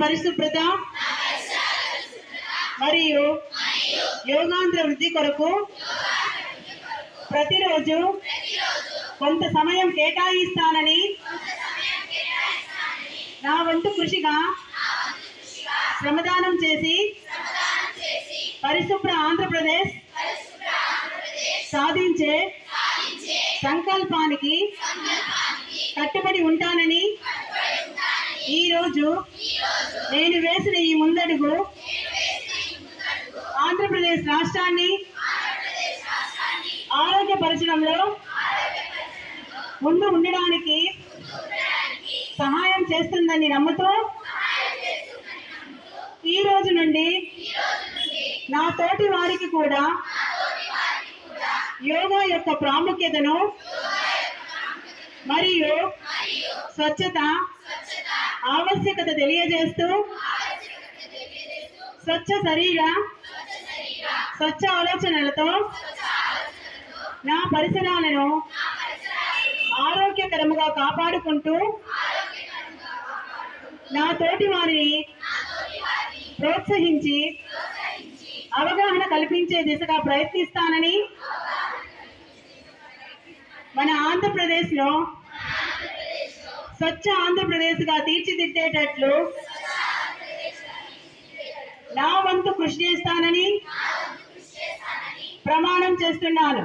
పరిశుభ్రత మరియు యోగాంధ్ర వృద్ధి కొరకు ప్రతిరోజు కొంత సమయం కేటాయిస్తానని నా వంతు కృషిగా శ్రమదానం చేసి పరిశుభ్ర ఆంధ్రప్రదేశ్ సాధించే సంకల్పానికి కట్టుబడి ఉంటానని ఈరోజు నేను వేసిన ఈ ముందడుగు ఆంధ్రప్రదేశ్ రాష్ట్రాన్ని ఆరోగ్యపరచడంలో ముందు ఉండడానికి సహాయం చేస్తుందని నమ్ముతూ ఈ రోజు నుండి నా తోటి వారికి కూడా యోగా యొక్క ప్రాముఖ్యతను మరియు స్వచ్ఛత ఆవశ్యకత తెలియజేస్తూ స్వచ్ఛ శరీర స్వచ్ఛ ఆలోచనలతో నా పరిసరాలను ఆరోగ్యకరముగా కాపాడుకుంటూ నా తోటి వారిని ప్రోత్సహించి అవగాహన కల్పించే దిశగా ప్రయత్నిస్తానని మన ఆంధ్రప్రదేశ్లో స్వచ్ఛ ఆంధ్రప్రదేశ్గా తీర్చిదిద్దేటట్లు నా వంతు కృషి చేస్తానని ప్రమాణం చేస్తున్నాను.